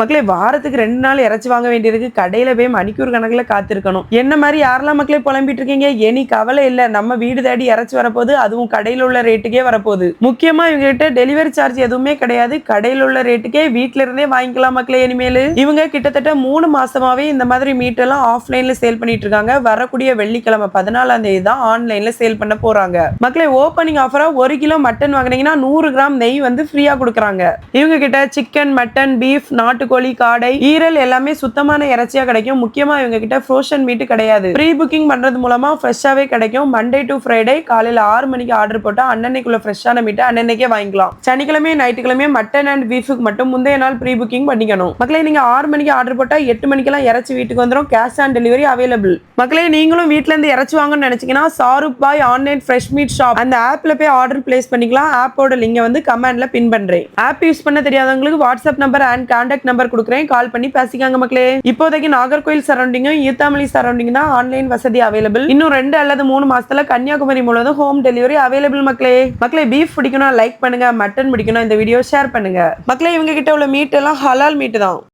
மக்களே வாரத்துக்கு ரெண்டு நாள் இறைச்சி வாங்க வேண்டியதுக்கு கடையில போய் மணிக்கூர் கணக்கில் காத்திருக்கணும். என்ன மாதிரி யாரெல்லாம் மக்களே புலம்பிட்டு இருக்கீங்க எனி கவலை இல்ல. நம்ம வீடு தேடி இறைச்சி வரப்போகுது. அதுவும் கடையில் உள்ள ரேட்டுக்கே வரப்போகுது. முக்கியமா இவங்க கிட்ட டெலிவரி சார்ஜ் எதுவுமே கிடையாது. கடையில் உள்ள ரேட்டுக்கே வீட்ல இருந்தே வாங்கிக்கலாம் மக்களே இனிமேல். இவங்க கிட்டத்தட்ட மூணு மாசமாவே இந்த மாதிரி மீட்டெல்லாம் ஆஃப்லைன்ல சேல் பண்ணிட்டு இருக்காங்க. வரக்கூடிய வெள்ளிக்கிழமை பதினாலாம் தேதி தான் ஆன்லைன்ல சேல் பண்ண போறாங்க. மக்களே ஓப்பனிங் ஆஃபரா ஒரு கிலோ மட்டன் வாங்குனீங்கன்னா நூறு கிராம் நெய் வந்து ஃப்ரீயா கொடுக்குறாங்க. இவங்க கிட்ட சிக்கன் மட்டன் பீஃப் நாட்டுக்கோழி காடை ஈரல் எல்லாமே சுத்தமான இறைச்சியா கிடைக்கும். முக்கியமா இவங்க கிட்ட ஃப்ரோஷன் மீட் கிடையாது. ப்ரீ புக்கிங் பண்றது மூலமா ஃப்ரெஷ்ஷாவே கிடைக்கும். மண்டே டு ஃப்ரைடே காலையில ஆறு மணிக்கு ஆர்டர் போட்டா அன்னன்னைக்குள்ள ஃப்ரெஷ்ஷான மீட்டை அன்னன்னைக்கே வாங்கிக்கலாம். சனிக்கிழமை ஞாயிற்றுக்கிழமை மட்டன் அண்ட் பீஃபுக்கு மட்டும் முந்தைய நாள் ப்ரீ புக்கிங் பண்ணிக்கணும். மக்களே நீங்க ஆறு மணிக்கு ஆர்டர் போட்டா எட்டு மணிக்கெல்லாம் இறைச்சி வீட்டுக்கு வந்துடும் கேஷ் ஆன் டெலிவரி அவைலபிள் மக்களே நீங்களும் வீட்ல இருந்து இறைச்சி வாங்கணும்னு நினைச்சீங்கன்னா சாருப் பாய் ஆன்லைன் ஃப்ரெஷ் மீட் ஷாப் அந்த ஆப்ல போய் ஆர்டர் பிளேஸ் பண்ணிக்கலாம். ஆப்போட லிங்கை வந்து கமெண்ட்ல பின் பண்றேன். ஆப் யூஸ் பண்ண தெரியாதவங்களுக்கு WhatsApp number and contact number கொடுக்குறேன். கால் பண்ணி பேசிக்காங்க மக்களே. இப்போதைக்கு நாகர்கோயில் சரௌண்டிங்கும் ஈத்தாமலி சரௌண்டிங் தான் ஆன்லைன் வசதி அவைலபிள் இன்னும் ரெண்டு அல்லது மூணு மாசத்துல கன்னியாகுமரி முழுவதும் ஹோம் டெலிவரி அவைலபிள் மக்களே. மக்களே பீஃப் பிடிக்கணும் லைக் பண்ணுங்க மட்டன் பிடிக்கணும் இந்த வீடியோ ஷேர் பண்ணுங்க. மக்களே இவங்க கிட்ட உள்ள மீட் எல்லாம் ஹலால் மீட் தான்.